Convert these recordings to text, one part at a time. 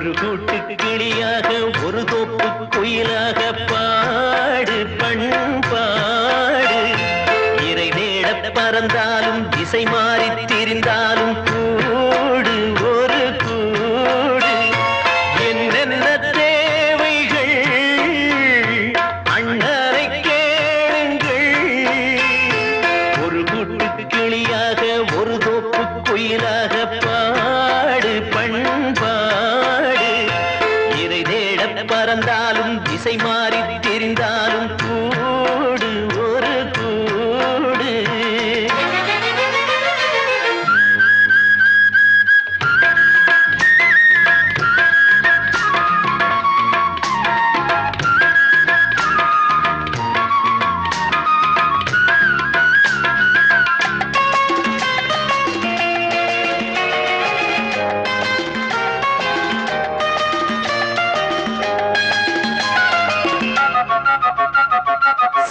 ஒரு கூட்டு கிளியாக ஒரு தோப்பு குயிலாக பாடு பண்பாடு இறை நேட பறந்தாலும் திசை மாறி பறந்தாலும் திசை மாறி தெரிந்தாலும்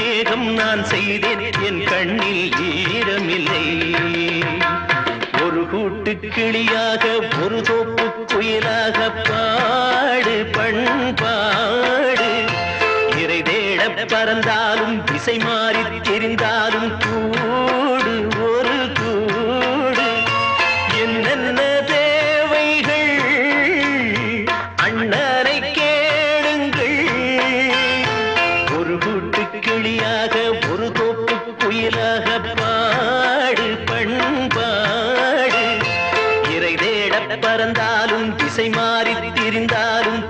அபிஷேகம் நான் செய்தேன். என் கண்ணில் ஈரமில்லை. ஒரு கூட்டு கிளியாக ஒரு தோப்பு குயிலாக பாடு பண்பாடு. இறை தேட பறந்தாலும் திசை மாறி தெரிந்தாலும் கூடு திசை மாறி திரிந்தாலும்